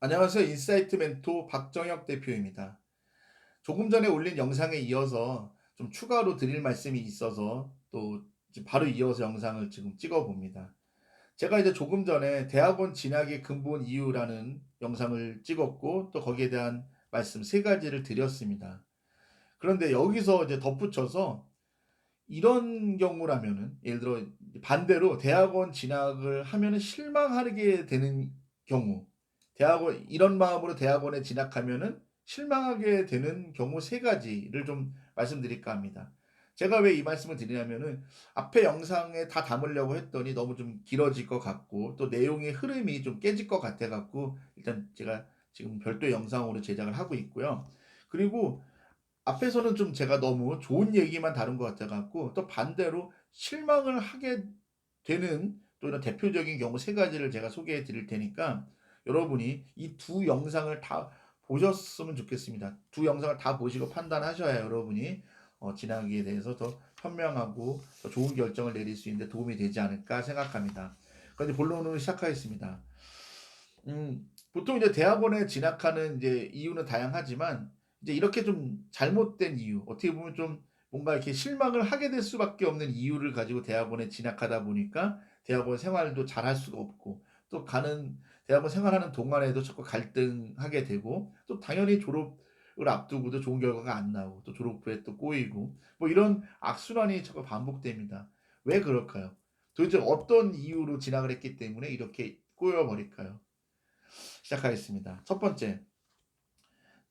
안녕하세요. 인사이트 멘토 박정혁 대표입니다. 조금 전에 올린 영상에 이어서 좀 추가로 드릴 말씀이 있어서 또 바로 이어서 영상을 지금 찍어 봅니다. 제가 이제 조금 전에 대학원 진학의 근본 이유라는 영상을 찍었고 또 거기에 대한 말씀 세 가지를 드렸습니다. 그런데 여기서 이제 덧붙여서 이런 경우라면은 예를 들어 반대로 대학원 진학을 하면은 실망하게 되는 경우 대학원 이런 마음으로 대학원에 진학하면은 실망하게 되는 경우 세 가지를 좀 말씀드릴까 합니다. 제가 왜 이 말씀을 드리냐면은 앞에 영상에 다 담으려고 했더니 너무 좀 길어질 것 같고 또 내용의 흐름이 좀 깨질 것 같아 갖고 일단 제가 지금 별도 영상으로 제작을 하고 있고요. 그리고 앞에서는 좀 제가 너무 좋은 얘기만 다룬 것 같아 갖고 또 반대로 실망을 하게 되는 또 이런 대표적인 경우 세 가지를 제가 소개해 드릴 테니까 여러분이 이 두 영상을 다 보셨으면 좋겠습니다. 두 영상을 다 보시고 판단하셔야 여러분이 어, 진학에 대해서 더 현명하고 더 좋은 결정을 내릴 수 있는데 도움이 되지 않을까 생각합니다. 그런데 본론으로 시작하겠습니다. 음, 보통 이제 대학원에 진학하는 이제 이유는 다양하지만 이제 이렇게 좀 잘못된 이유, 어떻게 보면 좀 뭔가 이렇게 실망을 하게 될 수밖에 없는 이유를 가지고 대학원에 진학하다 보니까 대학원 생활도 잘할 수가 없고 또 가는 대학원 생활하는 동안에도 자꾸 갈등하게 되고 또 당연히 졸업을 앞두고도 좋은 결과가 안 나오고 또 졸업 후에 또 꼬이고 뭐 이런 악순환이 자꾸 반복됩니다. 왜 그럴까요? 도대체 어떤 이유로 진학을 했기 때문에 이렇게 꼬여버릴까요? 시작하겠습니다. 첫 번째,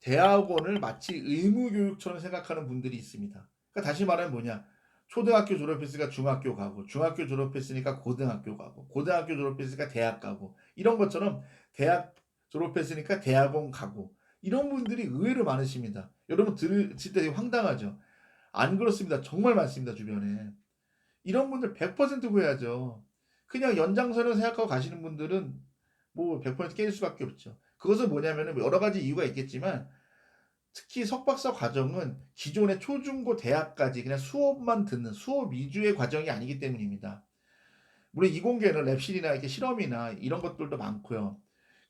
대학원을 마치 의무교육처럼 생각하는 분들이 있습니다. 그러니까 다시 말하면 뭐냐? 초등학교 졸업했으니까 중학교 가고, 중학교 졸업했으니까 고등학교 가고, 고등학교 졸업했으니까 대학 가고, 이런 것처럼 대학 졸업했으니까 대학원 가고, 이런 분들이 의외로 많으십니다. 여러분 들으실 때 황당하죠? 안 그렇습니다. 정말 많습니다, 주변에. 이런 분들 100% 후회하죠. 그냥 연장선을 생각하고 가시는 분들은 뭐 100% 깨질 수밖에 없죠. 그것은 뭐냐면은 여러 가지 이유가 있겠지만 특히 석박사 과정은 기존의 초중고 대학까지 그냥 수업만 듣는 수업 위주의 과정이 아니기 때문입니다. 물론 이공계는 랩실이나 이렇게 실험이나 이런 것들도 많고요.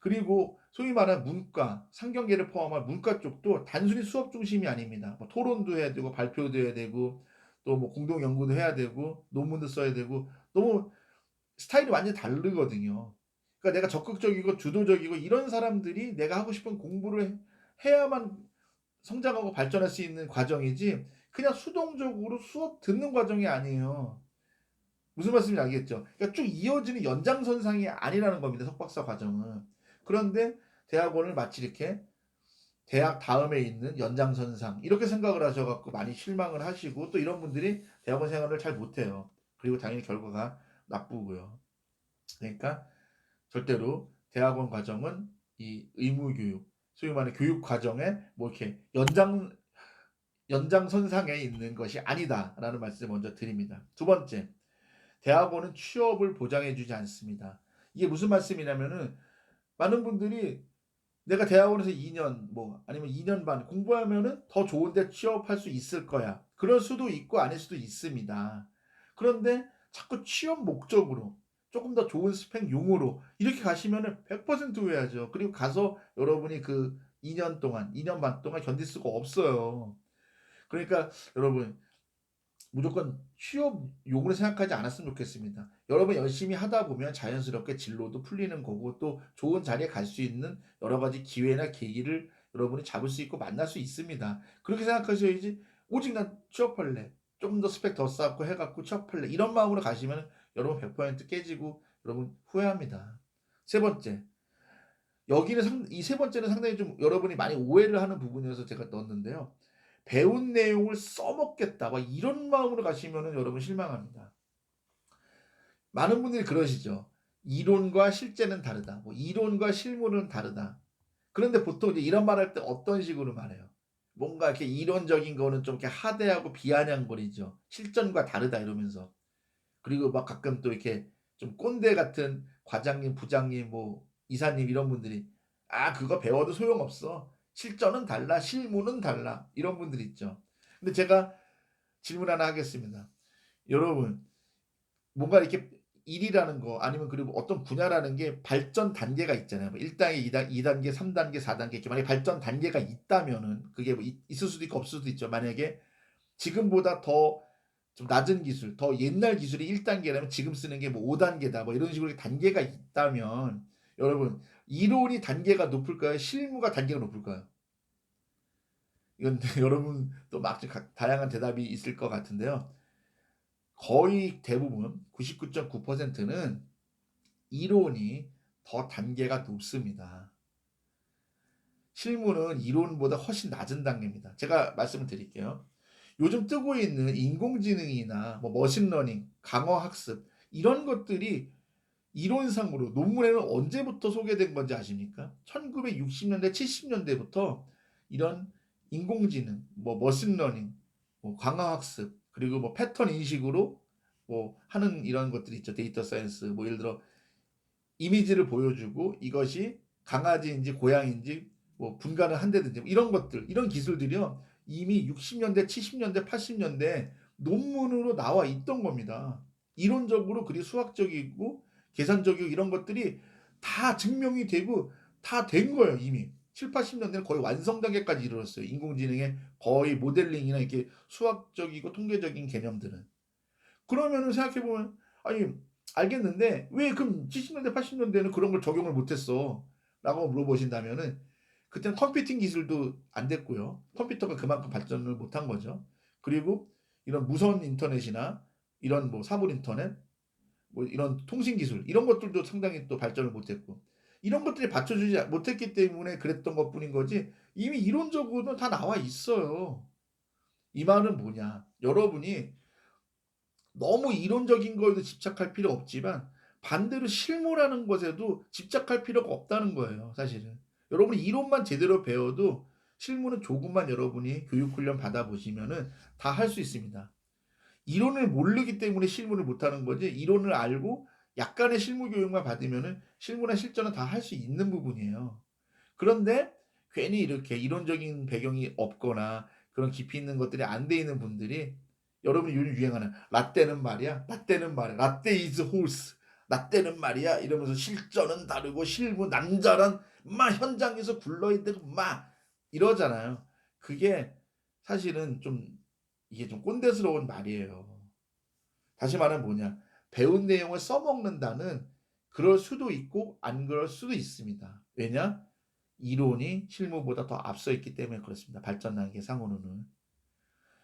그리고 소위 말하는 문과, 상경계를 포함한 문과 쪽도 단순히 수업 중심이 아닙니다. 뭐 토론도 해야 되고 발표도 해야 되고 또 뭐 공동 연구도 해야 되고 논문도 써야 되고 너무 스타일이 완전히 다르거든요. 그러니까 내가 적극적이고 주도적이고 이런 사람들이 내가 하고 싶은 공부를 해야만 성장하고 발전할 수 있는 과정이지 그냥 수동적으로 수업 듣는 과정이 아니에요. 무슨 말씀인지 알겠죠? 그러니까 쭉 이어지는 연장선상이 아니라는 겁니다. 석박사 과정은. 그런데 대학원을 마치 이렇게 대학 다음에 있는 연장선상 이렇게 생각을 하셔갖고 많이 실망을 하시고 또 이런 분들이 대학원 생활을 잘 못해요. 그리고 당연히 결과가 나쁘고요. 그러니까 절대로 대학원 과정은 이 의무교육, 소위 말하는 교육 과정에 뭐 이렇게 연장 연장선상에 있는 것이 아니다라는 말씀을 먼저 드립니다. 두 번째, 대학원은 취업을 보장해주지 않습니다. 이게 무슨 말씀이냐면은 많은 분들이 내가 대학원에서 2년 뭐 아니면 2년 반 공부하면은 더 좋은데 취업할 수 있을 거야. 그럴 수도 있고 아닐 수도 있습니다. 그런데 자꾸 취업 목적으로 조금 더 좋은 스펙용으로 이렇게 가시면은 100% 후회하죠. 그리고 가서 여러분이 그 2년 동안, 2년 반 동안 견딜 수가 없어요. 그러니까 여러분 무조건 취업 용으로 생각하지 않았으면 좋겠습니다. 여러분 열심히 하다 보면 자연스럽게 진로도 풀리는 거고 또 좋은 자리에 갈 수 있는 여러 가지 기회나 계기를 여러분이 잡을 수 있고 만날 수 있습니다. 그렇게 생각하셔야지 오직 난 취업할래. 좀 더 스펙 더 쌓고 해갖고 취업할래. 이런 마음으로 가시면 여러분 100% 깨지고 여러분 후회합니다. 세 번째. 여기는 이 세 번째는 상당히 좀 여러분이 많이 오해를 하는 부분이어서 제가 넣었는데요. 배운 내용을 써먹겠다. 막 이런 마음으로 가시면 여러분 실망합니다. 많은 분들이 그러시죠. 이론과 실제는 다르다. 뭐 이론과 실무는 다르다. 그런데 보통 이제 이런 말 할 때 어떤 식으로 말해요? 뭔가 이렇게 이론적인 거는 좀 이렇게 하대하고 비아냥거리죠. 실전과 다르다 이러면서. 그리고 막 가끔 또 이렇게 좀 꼰대 같은 과장님, 부장님, 뭐 이사님 이런 분들이 아 그거 배워도 소용없어. 실전은 달라, 실무는 달라. 이런 분들 있죠. 근데 제가 질문 하나 하겠습니다. 여러분, 뭔가 이렇게 일이라는 거 아니면 그리고 어떤 분야라는 게 발전 단계가 있잖아요. 뭐 1단계, 2단, 2단계, 3단계, 4단계 이렇게 만약에 발전 단계가 있다면은 그게 뭐 있- 있을 수도 있고 없을 수도 있죠. 만약에 지금보다 더 좀 낮은 기술, 더 옛날 기술이 1단계라면 지금 쓰는 게 뭐 5단계다. 뭐 이런 식으로 단계가 있다면 여러분 이론이 단계가 높을까요? 실무가 단계가 높을까요? 이건 여러분 또 막 다양한 대답이 있을 것 같은데요. 거의 대부분 99.9%는 이론이 더 단계가 높습니다. 실무는 이론보다 훨씬 낮은 단계입니다. 제가 말씀을 드릴게요. 요즘 뜨고 있는 인공지능이나 뭐 머신러닝, 강어학습 이런 것들이 이론상으로 논문에는 언제부터 소개된 건지 아십니까? 1960년대, 70년대부터 이런 인공지능, 뭐 머신러닝, 뭐 강화학습, 그리고 뭐 패턴 인식으로 뭐 하는 이런 것들이 있죠. 데이터 사이언스, 뭐 예를 들어 이미지를 보여주고 이것이 강아지인지 고양이인지 뭐 분간을 한다든지 뭐 이런 것들, 이런 기술들이요. 이미 60년대, 70년대, 80년대 논문으로 나와 있던 겁니다. 이론적으로 그리 수학적이고 계산적이고 이런 것들이 다 증명이 되고 다 된 거예요, 이미. 7, 80년대는 거의 완성 단계까지 이르렀어요. 인공지능의 거의 모델링이나 이렇게 수학적이고 통계적인 개념들은. 그러면은 생각해보면, 아니, 알겠는데, 왜 그럼 70년대, 80년대는 그런 걸 적용을 못했어? 라고 물어보신다면은, 그때는 컴퓨팅 기술도 안 됐고요. 컴퓨터가 그만큼 발전을 못한 거죠. 그리고 이런 무선 인터넷이나 이런 뭐 사물 인터넷, 뭐 이런 통신 기술, 이런 것들도 상당히 또 발전을 못했고, 이런 것들이 받쳐주지 못했기 때문에 그랬던 것 뿐인 거지 이미 이론적으로는 다 나와 있어요. 이 말은 뭐냐? 여러분이 너무 이론적인 거에도 집착할 필요 없지만 반대로 실무라는 것에도 집착할 필요가 없다는 거예요. 사실은 여러분이 이론만 제대로 배워도 실무는 조금만 여러분이 교육훈련 받아보시면은 다 할 수 있습니다. 이론을 모르기 때문에 실무를 못하는 거지 이론을 알고 약간의 실무 교육만 받으면은 실무나 실전은 다 할 수 있는 부분이에요. 그런데 괜히 이렇게 이론적인 배경이 없거나 그런 깊이 있는 것들이 안 돼 있는 분들이 여러분이 요즘 유행하는 라떼는 말이야, 라떼는 말이야, 라떼 is horse, 라떼는 말이야 이러면서 실전은 다르고 실무 남자란 막 현장에서 굴러있는 막 이러잖아요. 그게 사실은 좀 이게 좀 꼰대스러운 말이에요. 다시 말하면 뭐냐? 배운 내용을 써먹는다는 그럴 수도 있고 안 그럴 수도 있습니다. 왜냐? 이론이 실무보다 더 앞서 있기 때문에 그렇습니다. 발전 단계 상으로는.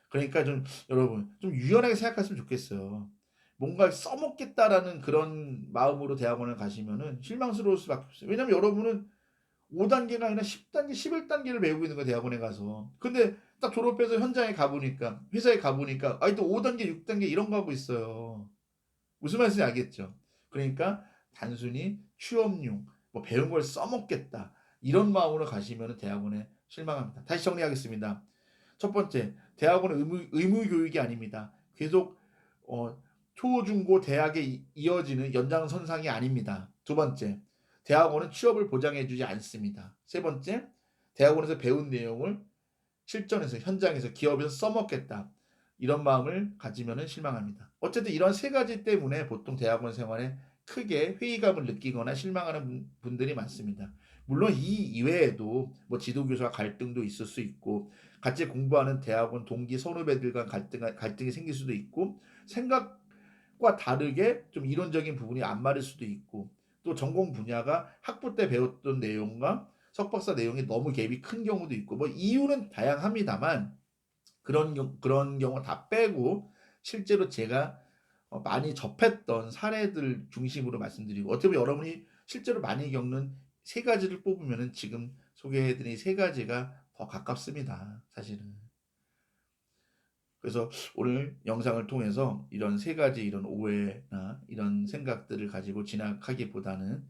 그러니까 좀 여러분 좀 유연하게 생각했으면 좋겠어요. 뭔가 써먹겠다라는 그런 마음으로 대학원을 가시면은 실망스러울 수밖에 없어요. 왜냐면 여러분은 5단계가 아니라 10단계, 11단계를 배우고 있는 거예요, 대학원에 가서. 근데 딱 졸업해서 현장에 가보니까, 회사에 가보니까, 아니 또 5단계, 6단계 이런 거 하고 있어요. 무슨 말인지 알겠죠? 그러니까 단순히 취업용, 뭐 배운 걸 써먹겠다. 이런 마음으로 가시면 대학원에 실망합니다. 다시 정리하겠습니다. 첫 번째, 대학원은 의무, 의무 교육이 아닙니다. 계속 어, 초, 중, 고, 대학에 이어지는 연장선상이 아닙니다. 두 번째, 대학원은 취업을 보장해주지 않습니다. 세 번째, 대학원에서 배운 내용을 실전에서, 현장에서, 기업에서 써먹겠다. 이런 마음을 가지면 실망합니다. 어쨌든 이런 세 가지 때문에 보통 대학원 생활에 크게 회의감을 느끼거나 실망하는 분들이 많습니다. 물론 이 이외에도 뭐 지도교수와 갈등도 있을 수 있고 같이 공부하는 대학원 동기 선후배들과 갈등, 갈등이 생길 수도 있고 생각과 다르게 좀 이론적인 부분이 안 맞을 수도 있고 또 전공 분야가 학부 때 배웠던 내용과 석박사 내용이 너무 갭이 큰 경우도 있고 뭐 이유는 다양합니다만 그런 경, 그런 경우 다 빼고 실제로 제가 어, 많이 접했던 사례들 중심으로 말씀드리고 어떻게 보면 여러분이 실제로 많이 겪는 세 가지를 뽑으면은 지금 소개해드린 세 가지가 더 가깝습니다. 사실은. 그래서 오늘 영상을 통해서 이런 세 가지 이런 오해나 이런 생각들을 가지고 진학하기보다는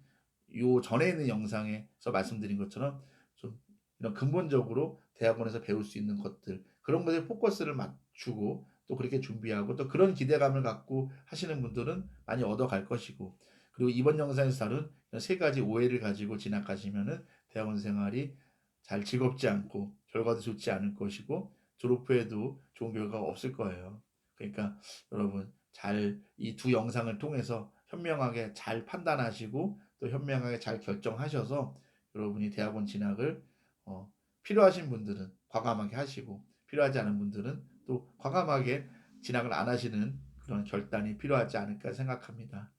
요 전에 있는 영상에서 말씀드린 것처럼 좀 이런 근본적으로 대학원에서 배울 수 있는 것들 그런 것에 포커스를 맞추고 또 그렇게 준비하고 또 그런 기대감을 갖고 하시는 분들은 많이 얻어갈 것이고 그리고 이번 영상에서 다룬 세 가지 오해를 가지고 진학하시면은 대학원 생활이 잘 즐겁지 않고 결과도 좋지 않을 것이고 졸업 후에도 좋은 결과가 없을 거예요. 그러니까 여러분 잘 이 두 영상을 통해서 현명하게 잘 판단하시고 또 현명하게 잘 결정하셔서 여러분이 대학원 진학을 어, 필요하신 분들은 과감하게 하시고 필요하지 않은 분들은 또 과감하게 진학을 안 하시는 그런 결단이 필요하지 않을까 생각합니다.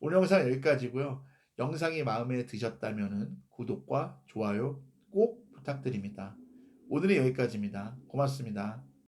오늘 영상 여기까지고요. 영상이 마음에 드셨다면 구독과 좋아요 꼭 부탁드립니다. 오늘은 여기까지입니다. 고맙습니다.